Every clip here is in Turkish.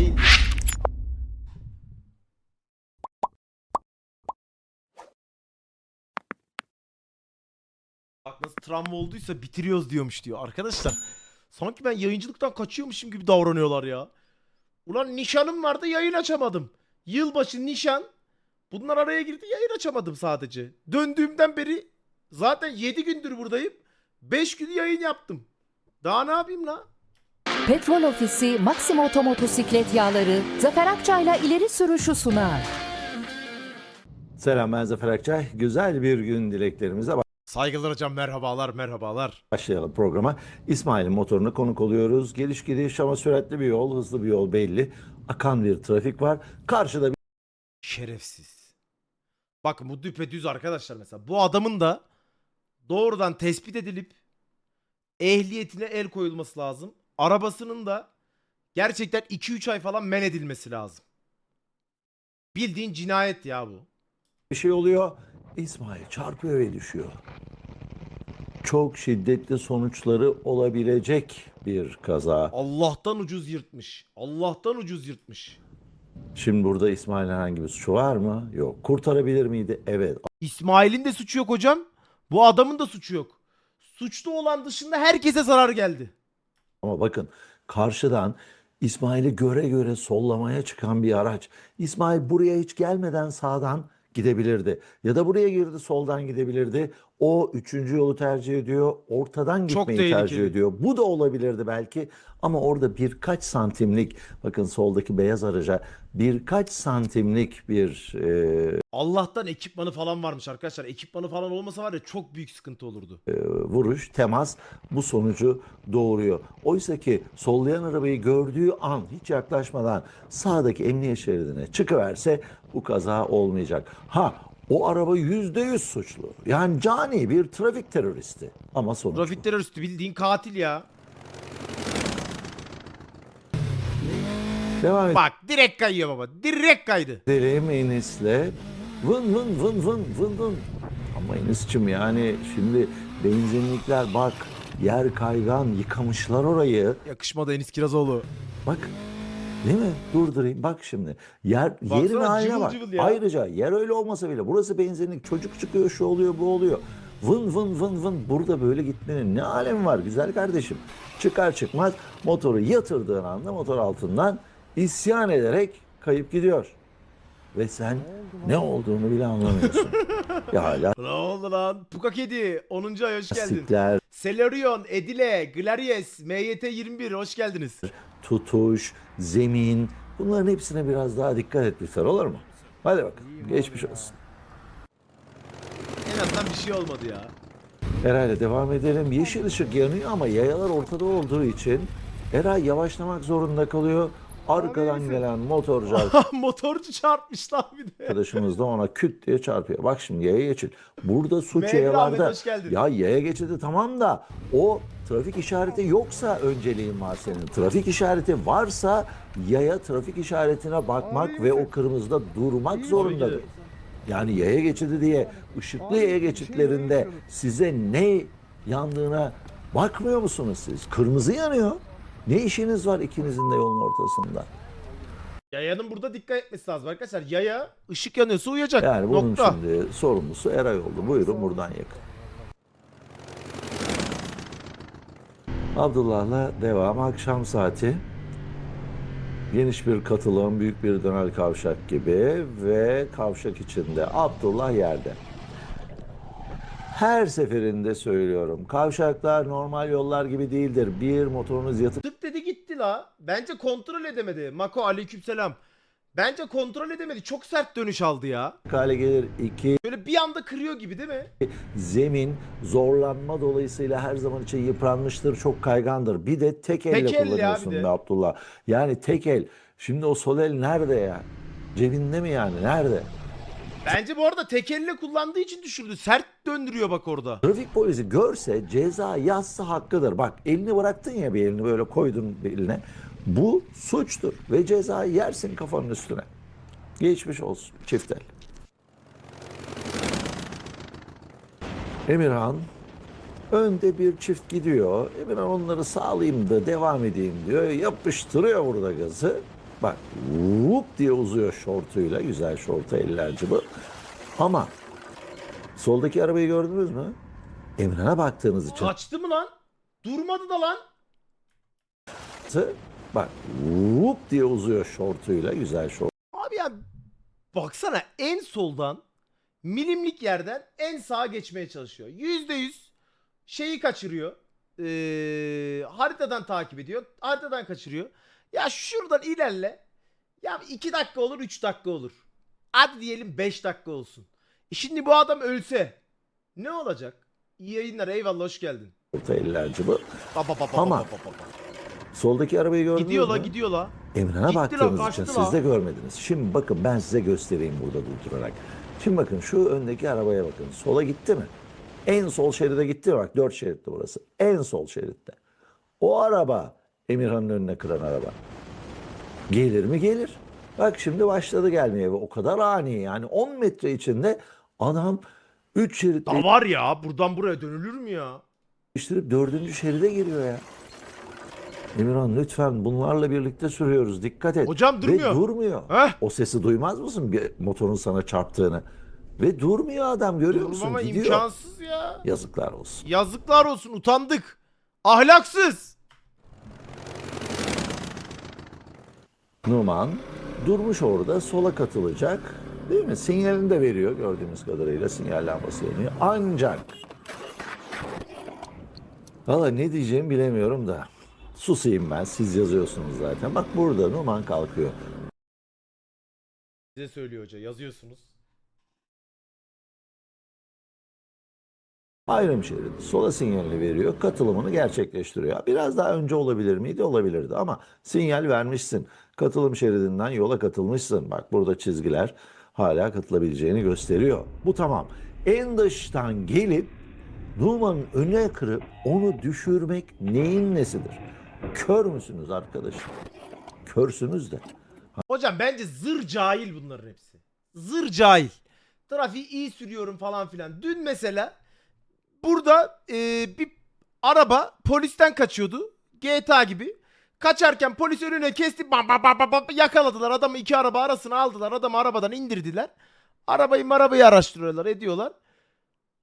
değil. Bak nasıl travma olduysa bitiriyoruz diyormuş diyor. Arkadaşlar sanki ben yayıncılıktan kaçıyormuşum gibi davranıyorlar ya. Ulan nişanım vardı yayın açamadım. Yılbaşı nişan. Bunlar araya girdi yayın açamadım sadece. Döndüğümden beri zaten 7 gündür buradayım. 5 gün yayın yaptım. Daha ne yapayım la? Petrol Ofisi Maxima Otomotosiklet Yağları Zafer Akçay'la ileri sürüşü sunar. Selam ben Zafer Akçay. Güzel bir gün dileklerimize Saygılar hocam merhabalar merhabalar. başlayalım programa. İsmail'in motoruna konuk oluyoruz. Geliş gidiş ama süratli bir yol, hızlı bir yol belli. Akan bir trafik var. Karşıda Şerefsiz. Bakın bu düpedüz arkadaşlar mesela. Bu adamın da doğrudan tespit edilip ehliyetine el koyulması lazım. Arabasının da gerçekten 2-3 ay falan men edilmesi lazım. Bildiğin cinayet ya bu. bir şey oluyor. İsmail çarpıyor ve düşüyor. Çok şiddetli sonuçları olabilecek bir kaza. Allah'tan ucuz yırtmış. Allah'tan ucuz yırtmış. Şimdi burada İsmail'in herhangi bir suçu var mı? Yok. Kurtarabilir miydi? Evet. İsmail'in de suçu yok hocam. Bu adamın da suçu yok. Suçlu olan dışında herkese zarar geldi. Ama bakın karşıdan İsmail'i göre göre sollamaya çıkan bir araç. İsmail buraya hiç gelmeden sağdan gidebilirdi. Ya da buraya girdi soldan gidebilirdi. O üçüncü yolu tercih ediyor. Ortadan Çok gitmeyi tercih tehlikeli. ediyor. Bu da olabilirdi belki. Ama orada birkaç santimlik bakın soldaki beyaz araca birkaç santimlik bir e, Allah'tan ekipmanı falan varmış arkadaşlar. Ekipmanı falan olmasa var ya çok büyük sıkıntı olurdu. vuruş, temas bu sonucu doğuruyor. Oysa ki sollayan arabayı gördüğü an hiç yaklaşmadan sağdaki emniyet şeridine çıkıverse bu kaza olmayacak. Ha o araba yüzde yüz suçlu. Yani cani bir trafik teröristi. Ama sonuç bu. Trafik teröristi bildiğin katil ya. Devam Bak direkt kayıyor baba. Direkt kaydı. edelim Enis'le. Vın vın vın vın vın vın. Ama Enis'cim yani şimdi benzinlikler bak yer kaygan yıkamışlar orayı. Yakışmadı Enis Kirazoğlu. Bak. Değil mi? Durdurayım. Bak şimdi. Yer Baksana, yerin haline bak. cıvıl ya. Ayrıca yer öyle olmasa bile burası benzinlik. Çocuk çıkıyor, şu oluyor, bu oluyor. Vın vın vın vın. Burada böyle gitmenin ne alemi var güzel kardeşim. Çıkar çıkmaz motoru yatırdığın anda motor altından isyan ederek kayıp gidiyor. Ve sen ne olduğunu bile anlamıyorsun. ya hala Ne oldu lan? Puka Kedi 10. ay hoş geldin. lastikler, Selerion, Edile, Glaries, MYT 21 hoş geldiniz. Tutuş, zemin bunların hepsine biraz daha dikkat et lütfen olur mu? Hadi bakalım. Geçmiş olsun. En azından bir şey olmadı ya. Eray'la devam edelim. Yeşil ışık yanıyor ama yayalar ortada olduğu için Eray yavaşlamak zorunda kalıyor. Arkadan gelen motorcu Motorcu çarpmış lan bir de. arkadaşımız da ona küt diye çarpıyor. Bak şimdi yaya geçil. Burada suç Mevlüt Ahmet, yayalarda. hoş geldin. Ya yaya geçidi tamam da o trafik işareti yoksa önceliğin var senin. Trafik işareti varsa yaya trafik işaretine bakmak ve o kırmızıda durmak zorundadır. Yani yaya geçidi diye ışıklı yaya geçitlerinde size ne yandığına bakmıyor musunuz siz? Kırmızı yanıyor. Ne işiniz var ikinizin de yolun ortasında? Yayanın burada dikkat etmesi lazım arkadaşlar. Yaya ışık yanıyorsa uyuyacak. Yani bunun Nokta. şimdi sorumlusu Eray oldu. Buyurun buradan yakın. Abdullah'la devam akşam saati. Geniş bir katılım, büyük bir dönel kavşak gibi ve kavşak içinde Abdullah yerde. Her seferinde söylüyorum. Kavşaklar normal yollar gibi değildir. Bir motorunuz yatıp Tık dedi gitti la. Bence kontrol edemedi. Mako aleykümselam. Bence kontrol edemedi. Çok sert dönüş aldı ya. hale gelir. İki, Böyle bir anda kırıyor gibi değil mi? zemin zorlanma dolayısıyla her zaman için yıpranmıştır, çok kaygandır. Bir de tek elle Tek el ya bir kullanıyorsun de. be Abdullah. Yani tek el. Şimdi o sol el nerede ya? Cebinde mi yani? Nerede? Bence bu arada tek elle kullandığı için düşürdü. Sert döndürüyor bak orada. Trafik polisi görse ceza yazsa hakkıdır. Bak elini bıraktın ya bir elini böyle koydun eline. Bu suçtur ve cezayı yersin kafanın üstüne. Geçmiş olsun çift el. Emirhan önde bir çift gidiyor. Emirhan onları sağlayayım da devam edeyim diyor. Yapıştırıyor burada gazı. bak vup diye uzuyor şortuyla. Güzel şortu ellerci bu. Ama soldaki arabayı gördünüz mü? Emirhan'a baktığınız için Kaçtı mı lan? Durmadı da lan. Bak vup diye uzuyor şortuyla. Güzel şort. Abi ya baksana en soldan milimlik yerden en sağa geçmeye çalışıyor. Yüzde yüz şeyi kaçırıyor. Ee, haritadan takip ediyor. Haritadan kaçırıyor. Ya şuradan ilerle. Ya 2 dakika olur 3 dakika olur. Hadi diyelim 5 dakika olsun. E şimdi bu adam ölse ne olacak? İyi yayınlar eyvallah hoş geldin. Orta ellerci bu. Ba, ba, ba, ba, Ama ba, ba, ba, ba. Soldaki arabayı gördünüz Gidiyor la mü? gidiyor la. Emirhan'a Gitti baktığınız kaçtı için siz de görmediniz. Şimdi bakın ben size göstereyim burada durdurarak. Şimdi bakın şu öndeki arabaya bakın. Sola gitti mi? En sol şeride gitti mi? Bak dört şeritli burası. En sol şeritte. O araba Emirhan'ın önüne kıran araba. Gelir mi? Gelir. Bak şimdi başladı gelmeye ve o kadar ani yani 10 metre içinde adam 3 şerit Da var ya buradan buraya dönülür mü ya? değiştirip dördüncü şeride giriyor ya. Emirhan lütfen bunlarla birlikte sürüyoruz. Dikkat et. Hocam durmuyor. Ve durmuyor. Heh. O sesi duymaz mısın bir motorun sana çarptığını? Ve durmuyor adam görüyor musun? Durmama Gidiyor. imkansız ya. Yazıklar olsun. Yazıklar olsun utandık. Ahlaksız. Numan durmuş orada sola katılacak. Değil mi? Sinyalini de veriyor gördüğümüz kadarıyla sinyal lambası yanıyor. Ancak Valla ne diyeceğimi bilemiyorum da. Susayım ben. Siz yazıyorsunuz zaten. Bak burada Numan kalkıyor. Size söylüyor hoca yazıyorsunuz. Ayrım şeridi sola sinyalini veriyor, katılımını gerçekleştiriyor. Biraz daha önce olabilir miydi? Olabilirdi ama sinyal vermişsin. Katılım şeridinden yola katılmışsın. Bak burada çizgiler hala katılabileceğini gösteriyor. Bu tamam. En dıştan gelip Numan'ın önüne kırıp onu düşürmek neyin nesidir? Kör müsünüz arkadaşım? Körsünüz de. Hocam bence zır cahil bunların hepsi. Zır cahil. Trafiği iyi sürüyorum falan filan. Dün mesela burada e, bir araba polisten kaçıyordu. GTA gibi. Kaçarken polis önüne kesti. Bam bam bam bam bam yakaladılar. Adamı iki araba arasına aldılar. Adamı arabadan indirdiler. Arabayı marabayı araştırıyorlar ediyorlar.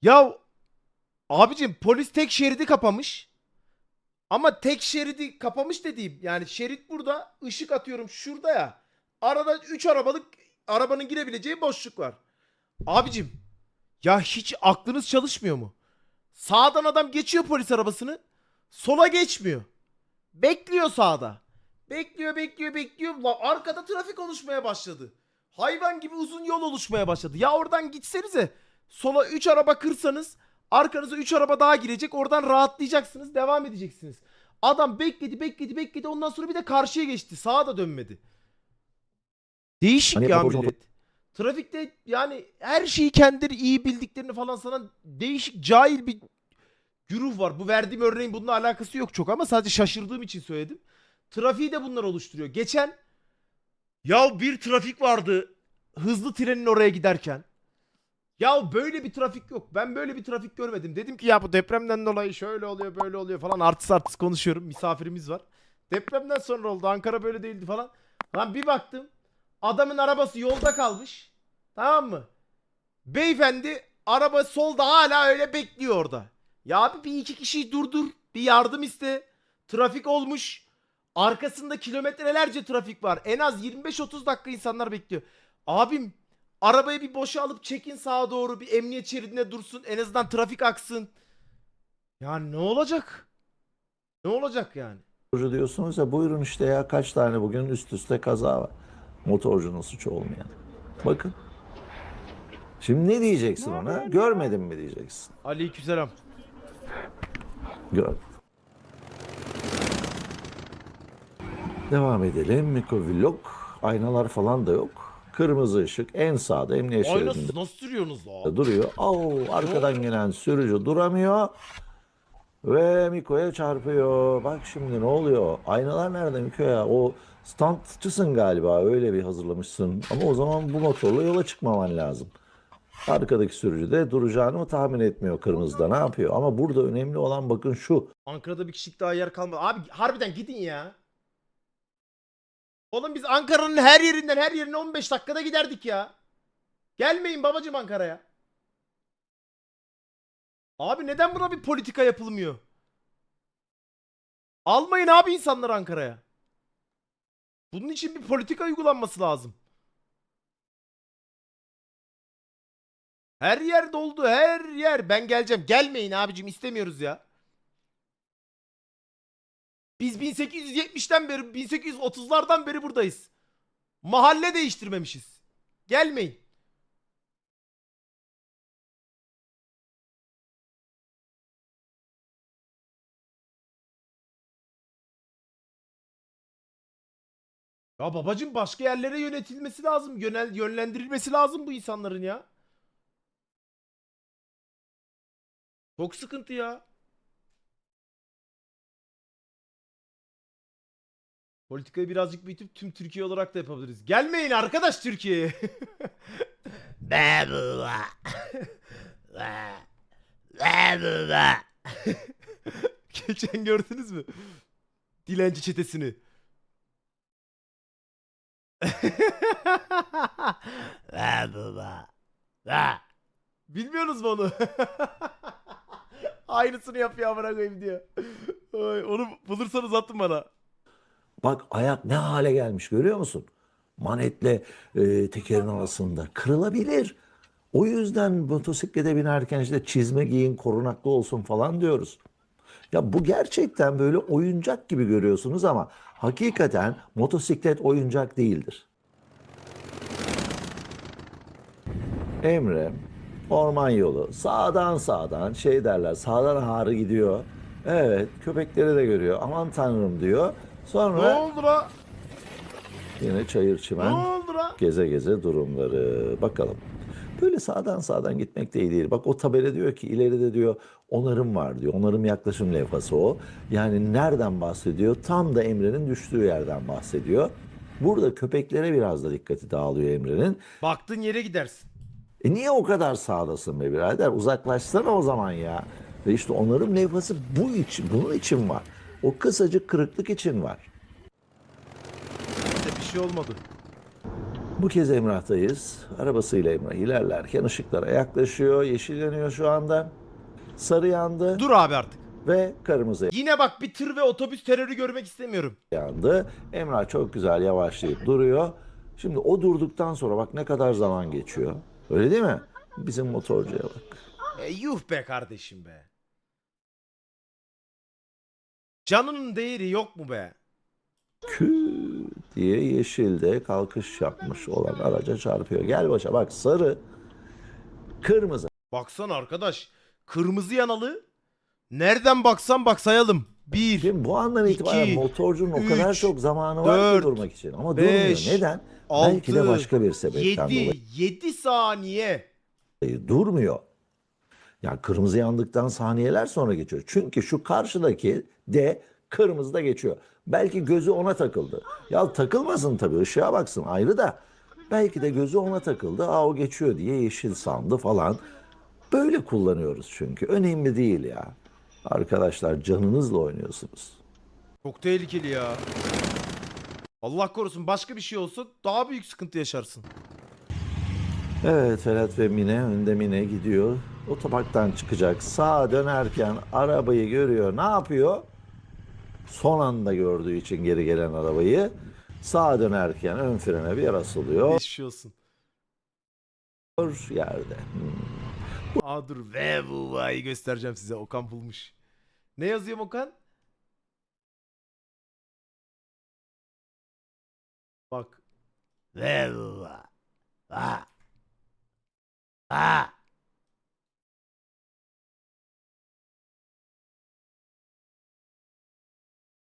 Ya abicim polis tek şeridi kapamış. Ama tek şeridi kapamış dediğim yani şerit burada ışık atıyorum şurada ya. Arada 3 arabalık arabanın girebileceği boşluk var. Abicim ya hiç aklınız çalışmıyor mu? Sağdan adam geçiyor polis arabasını. Sola geçmiyor. Bekliyor sağda. Bekliyor bekliyor bekliyor. La arkada trafik oluşmaya başladı. Hayvan gibi uzun yol oluşmaya başladı. Ya oradan gitsenize. Sola 3 araba kırsanız arkanıza 3 araba daha girecek. Oradan rahatlayacaksınız. Devam edeceksiniz. Adam bekledi bekledi bekledi. Ondan sonra bir de karşıya geçti. Sağa da dönmedi. Değişik Hani ya millet. Trafikte yani her şeyi kendileri iyi bildiklerini falan sana değişik cahil bir güruh var. Bu verdiğim örneğin bununla alakası yok çok ama sadece şaşırdığım için söyledim. Trafiği de bunlar oluşturuyor. Geçen ya bir trafik vardı hızlı trenin oraya giderken. Ya böyle bir trafik yok. Ben böyle bir trafik görmedim. Dedim ki ya bu depremden dolayı şöyle oluyor böyle oluyor falan artist artist konuşuyorum. Misafirimiz var. Depremden sonra oldu. Ankara böyle değildi falan. Lan bir baktım. Adamın arabası yolda kalmış. Tamam mı? Beyefendi araba solda hala öyle bekliyor orada. Ya abi bir iki kişiyi durdur. Bir yardım iste. Trafik olmuş. Arkasında kilometrelerce trafik var. En az 25-30 dakika insanlar bekliyor. Abim arabayı bir boşa alıp çekin sağa doğru. Bir emniyet şeridine dursun. En azından trafik aksın. Ya ne olacak? Ne olacak yani? Motorcu diyorsunuz ya buyurun işte ya kaç tane bugün üst üste kaza var. Motorcunun suçu olmayan. Bakın. Şimdi ne diyeceksin ona? Görmedin mi diyeceksin. Aleykümselam. Gör. Devam edelim. Mikrovlog. Aynalar falan da yok. Kırmızı ışık en sağda emniyet Ay şeridinde nasıl, nasıl sürüyorsunuz la? duruyor. Au, arkadan gelen sürücü duramıyor. Ve Miko'ya çarpıyor. Bak şimdi ne oluyor? Aynalar nerede Miko ya? O standçısın galiba. Öyle bir hazırlamışsın. Ama o zaman bu motorla yola çıkmaman lazım. Arkadaki sürücü de duracağını mı tahmin etmiyor kırmızıda. Ne yapıyor? Ama burada önemli olan bakın şu. Ankara'da bir kişilik daha yer kalmadı. Abi harbiden gidin ya. Oğlum biz Ankara'nın her yerinden her yerine 15 dakikada giderdik ya. Gelmeyin babacım Ankara'ya. Abi neden buna bir politika yapılmıyor? Almayın abi insanları Ankara'ya. Bunun için bir politika uygulanması lazım. Her yer doldu her yer. Ben geleceğim. Gelmeyin abicim istemiyoruz ya. Biz 1870'ten beri 1830'lardan beri buradayız. Mahalle değiştirmemişiz. Gelmeyin. Ya babacım başka yerlere yönetilmesi lazım. Yönel, yönlendirilmesi lazım bu insanların ya. Çok sıkıntı ya. Politikayı birazcık büyütüp tüm Türkiye olarak da yapabiliriz. Gelmeyin arkadaş baba. Geçen gördünüz mü? Dilenci çetesini. Bilmiyorsunuz mu onu? Aynısını yapıyor amına koyayım diyor. Ay, onu bulursanız atın bana. Bak ayak ne hale gelmiş görüyor musun? Manetle e, tekerin arasında kırılabilir. O yüzden motosiklete binerken işte çizme giyin korunaklı olsun falan diyoruz. Ya bu gerçekten böyle oyuncak gibi görüyorsunuz ama hakikaten motosiklet oyuncak değildir. Emre orman yolu sağdan sağdan şey derler sağdan ağrı gidiyor. Evet köpekleri de görüyor aman tanrım diyor. Ne Sonra oldu la? yine çayır Ne çimen oldu la? geze geze durumları. Bakalım. Böyle sağdan sağdan gitmek de iyi değil. Bak o tabela diyor ki ileride diyor onarım var diyor. Onarım yaklaşım levhası o. Yani nereden bahsediyor? Tam da Emre'nin düştüğü yerden bahsediyor. Burada köpeklere biraz da dikkati dağılıyor Emre'nin. Baktığın yere gidersin. E niye o kadar sağdasın be birader? Uzaklaşsana o zaman ya. Ve işte onarım levhası bu için, bunun için var. O kısacık kırıklık için var. Bir şey olmadı. Bu kez Emrah'tayız. Arabasıyla Emrah ilerlerken ışıklara yaklaşıyor. Yeşil yanıyor şu anda. Sarı yandı Dur abi artık. ve kırmızı Yine bak bir tır ve otobüs terörü görmek istemiyorum. yandı. Emrah çok güzel yavaşlayıp duruyor. Şimdi o durduktan sonra bak ne kadar zaman geçiyor. Öyle değil mi? Bizim motorcuya bak. E, yuh be kardeşim be. Canının değeri yok mu be? Kü diye yeşilde kalkış yapmış olan araca çarpıyor. Gel başa bak sarı, kırmızı. Baksana arkadaş. Kırmızı yanalı. Nereden baksan bak sayalım. 1, Şimdi bu andan itibaren İki, motorcunun o kadar üç, çok zamanı var dört, ki durmak için. Ama beş, durmuyor. Neden? Belki de 6, başka bir sebepten 7, dolayı. 7 saniye. durmuyor. Ya kırmızı yandıktan saniyeler sonra geçiyor. Çünkü şu karşıdaki de kırmızıda geçiyor. Belki gözü ona takıldı. Ya takılmasın tabii ışığa baksın ayrı da. Belki de gözü ona takıldı. Aa o geçiyor diye yeşil sandı falan. Böyle kullanıyoruz çünkü. Önemli değil ya. Arkadaşlar canınızla oynuyorsunuz. Çok tehlikeli ya. Allah korusun başka bir şey olsa daha büyük sıkıntı yaşarsın. Evet Ferhat ve Mine önde Mine gidiyor. Otoparktan çıkacak. Sağa dönerken arabayı görüyor. Ne yapıyor? Son anda gördüğü için geri gelen arabayı sağa dönerken ön frene bir asılıyor Geçmiş olsun. yerde. Hmm. Aa dur ve bu vayı göstereceğim size. Okan bulmuş. Ne yazıyorum Okan? Bak. Ve bu va. Va. Va.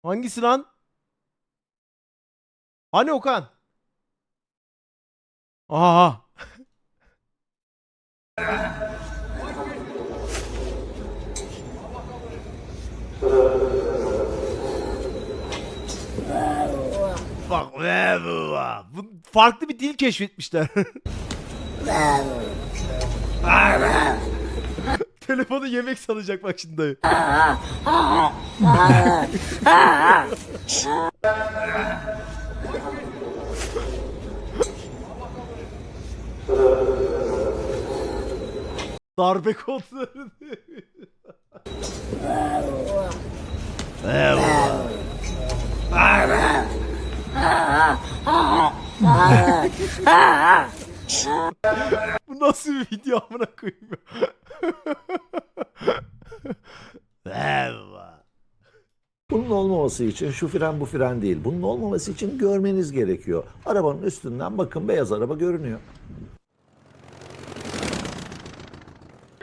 Hangisi lan? Hani Okan? Aha. Bak. Bu farklı bir dil keşfetmişler. Telefonu yemek sanacak bak şimdi dayı. Darbe kodları Bu nasıl bir video amına koyayım ya? Merhaba. Bunun olmaması için şu fren bu fren değil. Bunun olmaması için görmeniz gerekiyor. Arabanın üstünden bakın beyaz araba görünüyor.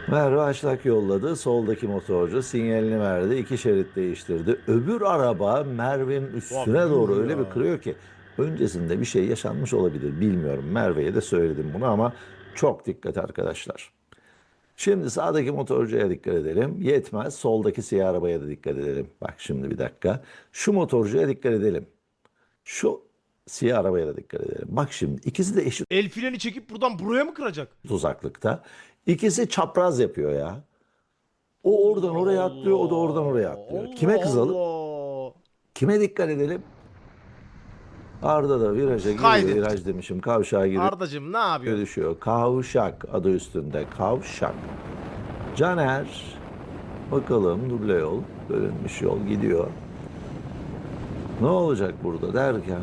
Merve Aşlak yolladı. Soldaki motorcu sinyalini verdi. iki şerit değiştirdi. Öbür araba Merve'nin üstüne Bak, doğru öyle ya. bir kırıyor ki öncesinde bir şey yaşanmış olabilir. Bilmiyorum. Merve'ye de söyledim bunu ama çok dikkat arkadaşlar. Şimdi sağdaki motorcuya dikkat edelim. Yetmez. Soldaki siyah arabaya da dikkat edelim. Bak şimdi bir dakika. Şu motorcuya dikkat edelim. Şu siyah arabaya da dikkat edelim. Bak şimdi ikisi de eşit El freni çekip buradan buraya mı kıracak? uzaklıkta. İkisi çapraz yapıyor ya. O oradan oraya atlıyor, o da oradan oraya atlıyor. Kime kızalım? Allah. Kime dikkat edelim? Arda da viraja giriyor. Kaydet. Viraj demişim. Kavşağa giriyor. Ardacım ne yapıyorsun? düşüyor. Kavşak adı üstünde. Kavşak. Caner. Bakalım duble yol. Bölünmüş yol gidiyor. Ne olacak burada derken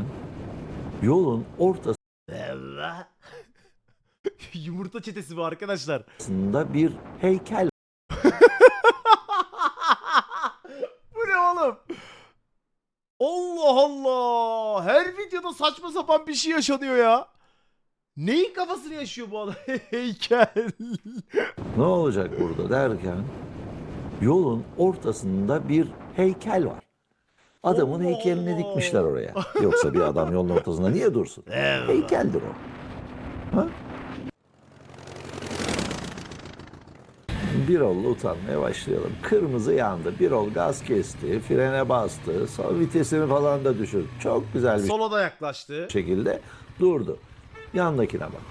yolun Allah. Yumurta çetesi bu arkadaşlar. ortasında bir heykel bu ne oğlum? Allah Allah. Videoda saçma sapan bir şey yaşanıyor ya. Neyin kafasını yaşıyor bu adam? Heykel. Ne olacak burada derken yolun ortasında bir heykel var. Adamın Allah heykelini dikmişler oraya. Yoksa bir adam yolun ortasında niye dursun? Heykeldir o. Birol'la utanmaya başlayalım. Kırmızı yandı. Birol gaz kesti, frene bastı, sol vitesini falan da düşürdü. Çok güzel bir Sola da yaklaştı. şekilde durdu. Yandakine bak.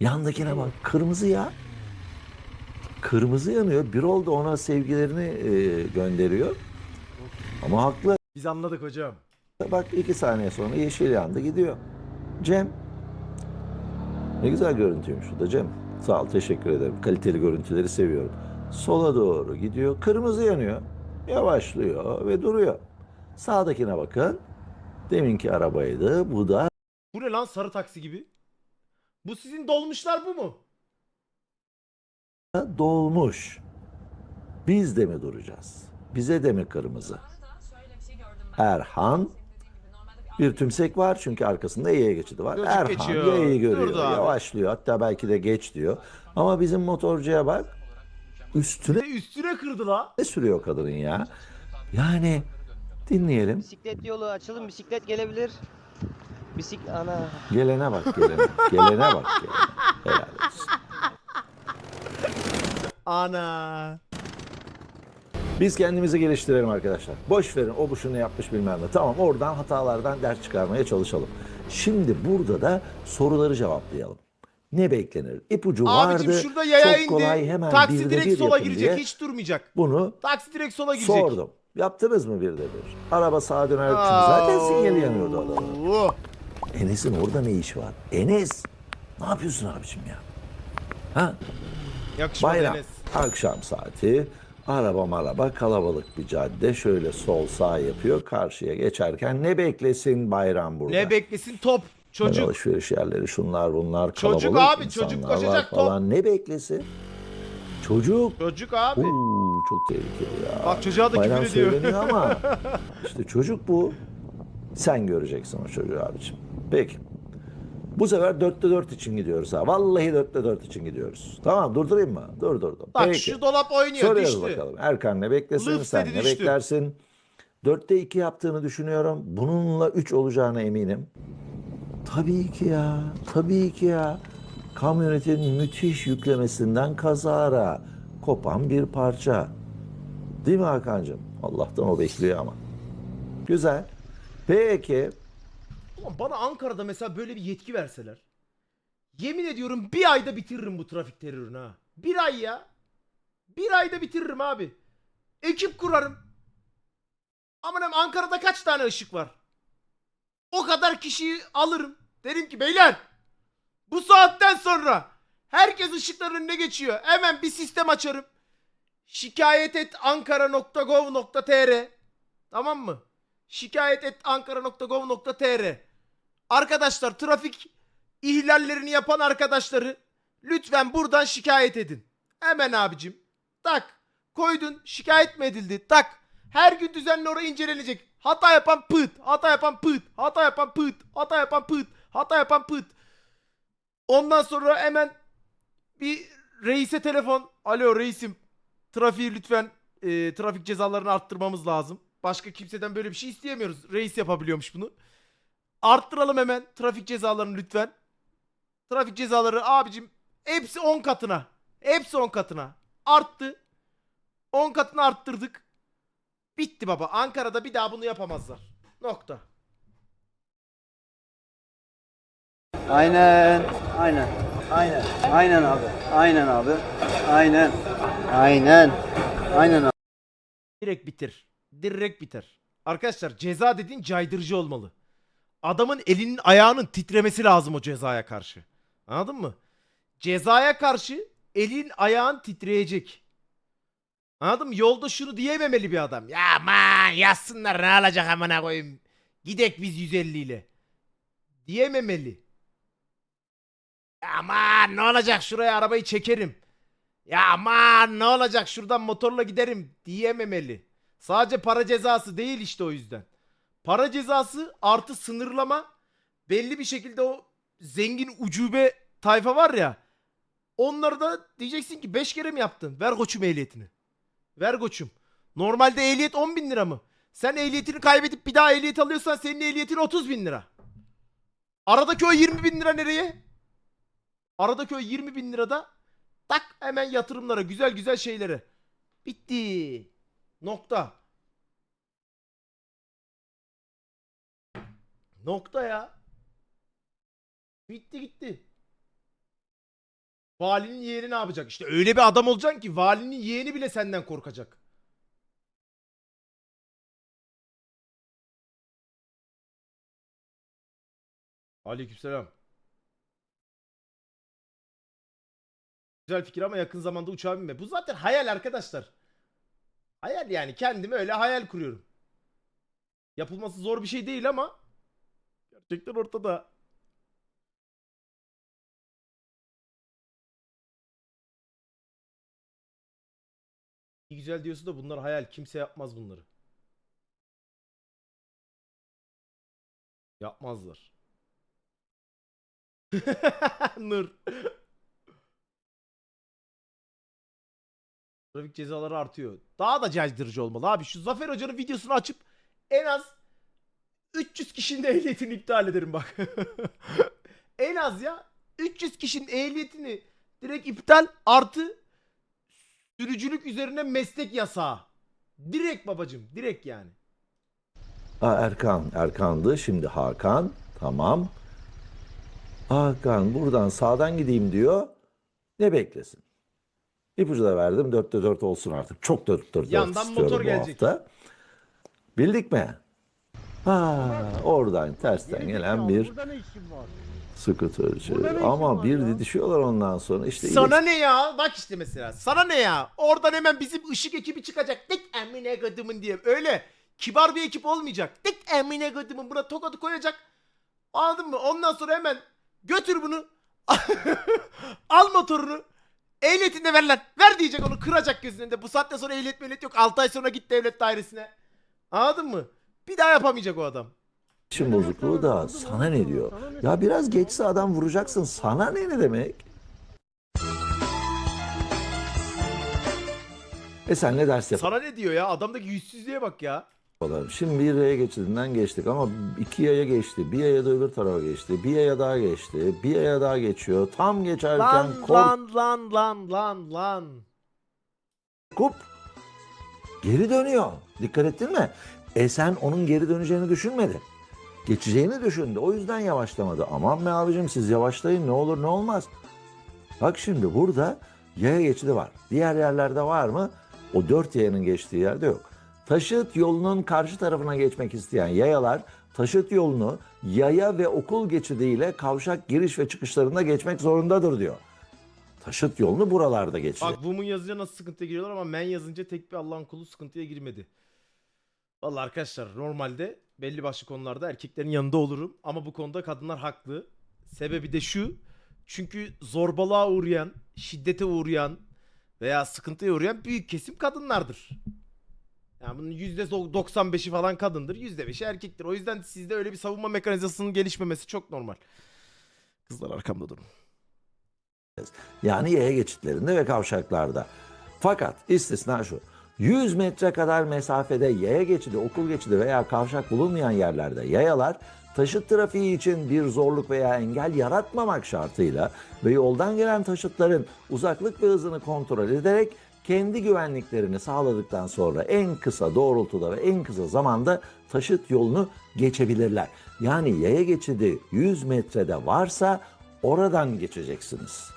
Yandakine bak. Kırmızı ya. Kırmızı yanıyor. Birol da ona sevgilerini e, gönderiyor. Ama haklı. Biz anladık hocam. Bak iki saniye sonra yeşil yandı gidiyor. Cem. Ne güzel görüntüymüş bu da Cem. Sağ ol teşekkür ederim. Kaliteli görüntüleri seviyorum. Sola doğru gidiyor. Kırmızı yanıyor. Yavaşlıyor ve duruyor. Sağdakine bakın. Deminki arabaydı. Bu da Bu ne lan sarı taksi gibi? Bu sizin dolmuşlar bu mu? dolmuş. Biz de mi duracağız? Bize de mi kırmızı? Erhan bir tümsek var çünkü arkasında yaya geçidi var. Çocuk Erhan geçiyor. yayayı görüyor, Durdu abi. yavaşlıyor. Hatta belki de geç diyor. Ama bizim motorcuya bak üstüne üstüne kırdı la. ne sürüyor kadının ya? Yani dinleyelim. Bisiklet yolu açılın bisiklet gelebilir. Bisik ana. Gelene bak gelene. gelene bak gelene. Helal olsun. Ana. Biz kendimizi geliştirelim arkadaşlar. Boş verin o bu şunu yapmış bilmem ne. Tamam oradan hatalardan ders çıkarmaya çalışalım. Şimdi burada da soruları cevaplayalım. Ne beklenir? İpucu Abicim vardı. şurada yaya Çok kolay indi. hemen Taksi birde direkt bir sola yapın girecek. diye Hiç durmayacak. Bunu Taksi direkt sola girecek. sordum. Yaptınız mı birde bir? Araba sağa döner çünkü zaten sinyali yanıyordu adamın. Oo. Enes'in orada ne işi var? Enes ne yapıyorsun abicim ya? Ha? Yakışmadı Bayram. Enes. Akşam saati. Araba maraba kalabalık bir cadde. Şöyle sol sağ yapıyor. Karşıya geçerken ne beklesin bayram burada? Ne beklesin top. Çocuk. Alışveriş yerleri şunlar bunlar kalabalık Çocuk abi, çocuk koşacak top. falan. Ne beklesin? Çocuk. Çocuk abi. Uuu çok tehlikeli ya. Bak çocuğa da Bayram küfür ediyor. ama işte çocuk bu. Sen göreceksin o çocuğu abiciğim. Peki. Bu sefer dörtte dört için gidiyoruz ha. Vallahi dörtte dört için gidiyoruz. Tamam durdurayım mı? Dur durdum. Bak Peki. şu dolap oynuyor Soruyoruz düştü. bakalım. Erkan ne beklesin, Lıf sen dedi, ne düştü. beklersin? Dörtte iki yaptığını düşünüyorum. Bununla üç olacağına eminim. Tabii ki ya, tabii ki ya. Kamyonetin müthiş yüklemesinden kazara kopan bir parça. Değil mi Hakan'cığım? Allah'tan o bekliyor ama. Güzel. Peki. Ulan bana Ankara'da mesela böyle bir yetki verseler. Yemin ediyorum bir ayda bitiririm bu trafik terörünü ha. Bir ay ya. Bir ayda bitiririm abi. Ekip kurarım. Aman Ankara'da kaç tane ışık var? O kadar kişiyi alırım. Derim ki beyler bu saatten sonra Herkes ışıkların önüne geçiyor. Hemen bir sistem açarım. Şikayet et ankara.gov.tr Tamam mı? Şikayet et ankara.gov.tr Arkadaşlar trafik ihlallerini yapan arkadaşları lütfen buradan şikayet edin. Hemen abicim. Tak. Koydun. Şikayet mi edildi? Tak. Her gün düzenli oraya incelenecek. Hata yapan pıt. Hata yapan pıt. Hata yapan pıt. Hata yapan pıt. Hata yapan pıt. Ondan sonra hemen bir reise telefon. Alo reisim. Trafiği lütfen e, trafik cezalarını arttırmamız lazım. Başka kimseden böyle bir şey isteyemiyoruz. Reis yapabiliyormuş bunu. Arttıralım hemen trafik cezalarını lütfen. Trafik cezaları abicim hepsi 10 katına. Hepsi 10 katına. Arttı. 10 katını arttırdık. Bitti baba. Ankara'da bir daha bunu yapamazlar. Nokta. Aynen, aynen, aynen, aynen abi, aynen abi, aynen, aynen, aynen abi. Direkt bitir. Direkt biter. Arkadaşlar ceza dediğin caydırıcı olmalı. Adamın elinin ayağının titremesi lazım o cezaya karşı. Anladın mı? Cezaya karşı elin ayağın titreyecek. Anladın mı? Yolda şunu diyememeli bir adam. Ya aman yazsınlar ne alacak amına koyayım. Gidek biz 150 ile. Diyememeli. Aman ne olacak şuraya arabayı çekerim. Ya aman ne olacak şuradan motorla giderim diyememeli. Sadece para cezası değil işte o yüzden. Para cezası artı sınırlama belli bir şekilde o zengin ucube tayfa var ya. Onları da diyeceksin ki 5 kere mi yaptın? Ver koçum ehliyetini. Ver koçum. Normalde ehliyet 10 bin lira mı? Sen ehliyetini kaybedip bir daha ehliyet alıyorsan senin ehliyetin 30 bin lira. Aradaki o 20 bin lira nereye? Aradaki o 20 bin lirada tak hemen yatırımlara güzel güzel şeylere. Bitti. Nokta. Nokta ya. Bitti gitti. Valinin yeğeni ne yapacak? İşte öyle bir adam olacaksın ki valinin yeğeni bile senden korkacak. Aleykümselam. Güzel fikir ama yakın zamanda uçağa binme. Bu zaten hayal arkadaşlar. Hayal yani kendime öyle hayal kuruyorum. Yapılması zor bir şey değil ama gerçekten ortada. İyi güzel diyorsun da bunlar hayal. Kimse yapmaz bunları. Yapmazlar. Nur. Trafik cezaları artıyor. Daha da caydırıcı olmalı abi. Şu Zafer Hoca'nın videosunu açıp en az 300 kişinin de ehliyetini iptal ederim bak. en az ya 300 kişinin ehliyetini direkt iptal artı sürücülük üzerine meslek yasağı. Direkt babacım direkt yani. Aa, Erkan, Erkan'dı. Şimdi Hakan. Tamam. Hakan buradan sağdan gideyim diyor. Ne beklesin? İpucu da verdim. Dörtte dört olsun artık. Çok dört dört Yandan istiyorum motor bu gelecek. hafta. Bildik mi? Ha, oradan tersten gelen bir skuterci. Ama bir didişiyorlar ondan sonra. işte Sana ne ya? Bak işte mesela. Sana ne ya? Oradan hemen bizim ışık ekibi çıkacak. Dik emine kadımın diye. Öyle kibar bir ekip olmayacak. Dik emine kadımın buna tokadı koyacak. Anladın mı? Ondan sonra hemen götür bunu. Al motorunu. Ehliyetini de ver lan. Ver diyecek onu kıracak gözünün önünde. Bu saatten sonra ehliyet mehliyet yok. 6 ay sonra git devlet dairesine. Anladın mı? Bir daha yapamayacak o adam. İletişim bozukluğu da sana ne diyor? Ya biraz geçse adam vuracaksın. Sana ne ne demek? E sen ne ders Sana ne diyor ya? Adamdaki yüzsüzlüğe bak ya. yapalım? Şimdi bir yaya geçidinden geçtik ama iki yaya geçti. Bir yaya da öbür tarafa geçti. Bir yaya daha geçti. Bir yaya daha geçiyor. Tam geçerken Lan korkup lan lan lan lan lan. geri dönüyor. Dikkat ettin mi? E sen onun geri döneceğini düşünmedi. Geçeceğini düşündü. O yüzden yavaşlamadı. Aman be abicim siz yavaşlayın ne olur ne olmaz. Bak şimdi burada yaya geçidi var. Diğer yerlerde var mı? O dört yayanın geçtiği yerde yok. Taşıt yolunun karşı tarafına geçmek isteyen yayalar taşıt yolunu yaya ve okul geçidiyle kavşak giriş ve çıkışlarında geçmek zorundadır diyor. Taşıt yolunu buralarda geçecek. Bak Woman yazınca nasıl sıkıntıya giriyorlar ama men yazınca tek bir Allah'ın kulu sıkıntıya girmedi. Vallahi arkadaşlar normalde belli başlı konularda erkeklerin yanında olurum ama bu konuda kadınlar haklı. Sebebi de şu. Çünkü zorbalığa uğrayan, şiddete uğrayan veya sıkıntıya uğrayan büyük kesim kadınlardır. Yani bunun %95'i falan kadındır, %5'i erkektir. O yüzden sizde öyle bir savunma mekanizmasının gelişmemesi çok normal. Kızlar arkamda durun. Yani yaya geçitlerinde ve kavşaklarda. Fakat istisna şu. 100 metre kadar mesafede yaya geçidi, okul geçidi veya kavşak bulunmayan yerlerde yayalar taşıt trafiği için bir zorluk veya engel yaratmamak şartıyla ve yoldan gelen taşıtların uzaklık ve hızını kontrol ederek kendi güvenliklerini sağladıktan sonra en kısa doğrultuda ve en kısa zamanda taşıt yolunu geçebilirler. Yani yaya geçidi 100 metrede varsa oradan geçeceksiniz.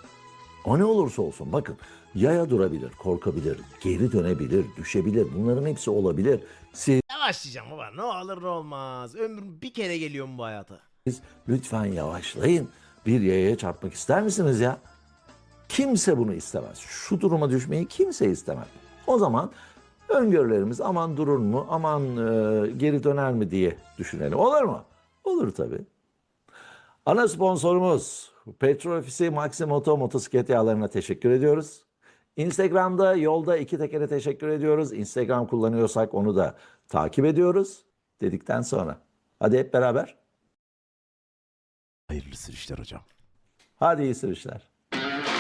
O ne olursa olsun bakın yaya durabilir, korkabilir, geri dönebilir, düşebilir. Bunların hepsi olabilir. Siz Yavaşlayacağım baba. Ne olur ne olmaz. Ömrüm bir kere geliyor bu hayata. lütfen yavaşlayın. Bir yayaya çarpmak ister misiniz ya? Kimse bunu istemez. Şu duruma düşmeyi kimse istemez. O zaman öngörülerimiz aman durur mu, aman e, geri döner mi diye düşünelim. Olur mu? Olur tabii. Ana sponsorumuz Petrol Ofisi Maximoto motosiklet yağlarına teşekkür ediyoruz. Instagram'da yolda iki tekere teşekkür ediyoruz. Instagram kullanıyorsak onu da takip ediyoruz dedikten sonra. Hadi hep beraber. Hayırlı sürüşler hocam. Hadi iyi sürüşler.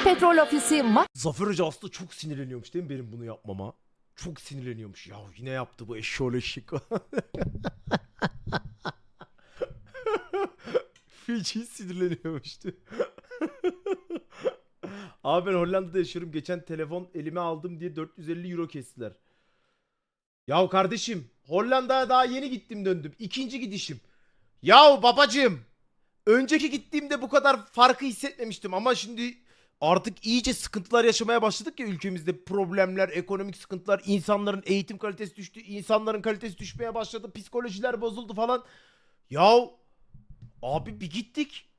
Petrol Ofisi Zafer Hoca aslında çok sinirleniyormuş değil mi benim bunu yapmama? Çok sinirleniyormuş. Ya yine yaptı bu eşşoğlu eşek. Feci sinirleniyormuştu. Abi ben Hollanda'da yaşıyorum. Geçen telefon elime aldım diye 450 euro kestiler. Yahu kardeşim Hollanda'ya daha yeni gittim döndüm. İkinci gidişim. Yahu babacığım. Önceki gittiğimde bu kadar farkı hissetmemiştim ama şimdi artık iyice sıkıntılar yaşamaya başladık ya ülkemizde problemler, ekonomik sıkıntılar, insanların eğitim kalitesi düştü, insanların kalitesi düşmeye başladı, psikolojiler bozuldu falan. Yahu abi bir gittik.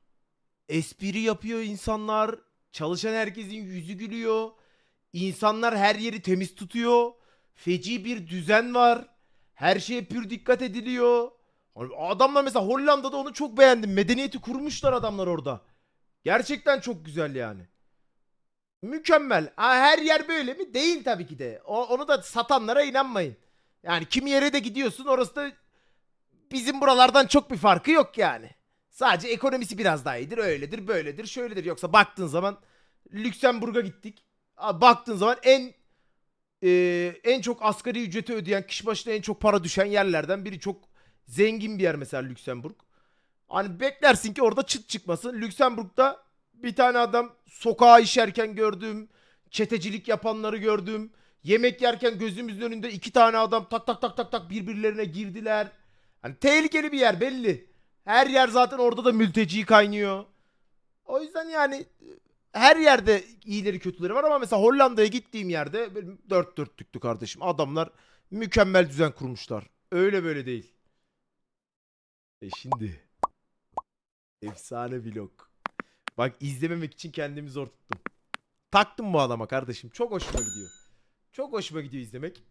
Espri yapıyor insanlar, çalışan herkesin yüzü gülüyor. İnsanlar her yeri temiz tutuyor. Feci bir düzen var. Her şeye pür dikkat ediliyor. Hani Adamlar mesela Hollanda'da onu çok beğendim. Medeniyeti kurmuşlar adamlar orada. Gerçekten çok güzel yani. Mükemmel. Ha, her yer böyle mi? Değil tabii ki de. O, onu da satanlara inanmayın. Yani kimi yere de gidiyorsun orası da bizim buralardan çok bir farkı yok yani. Sadece ekonomisi biraz daha iyidir. Öyledir, böyledir, şöyledir. Yoksa baktığın zaman Lüksemburg'a gittik. Baktığın zaman en e, en çok asgari ücreti ödeyen, kişi başına en çok para düşen yerlerden biri. Çok zengin bir yer mesela Lüksemburg. Hani beklersin ki orada çıt çıkmasın. Lüksemburg'da bir tane adam sokağa işerken gördüm. Çetecilik yapanları gördüm. Yemek yerken gözümüzün önünde iki tane adam tak tak tak tak tak birbirlerine girdiler. Hani tehlikeli bir yer belli. Her yer zaten orada da mülteci kaynıyor. O yüzden yani her yerde iyileri kötüleri var ama mesela Hollanda'ya gittiğim yerde dört dörtlüktü kardeşim. Adamlar mükemmel düzen kurmuşlar. Öyle böyle değil. E şimdi efsane vlog. Bak izlememek için kendimi zor tuttum. Taktım bu adama kardeşim. Çok hoşuma gidiyor. Çok hoşuma gidiyor izlemek.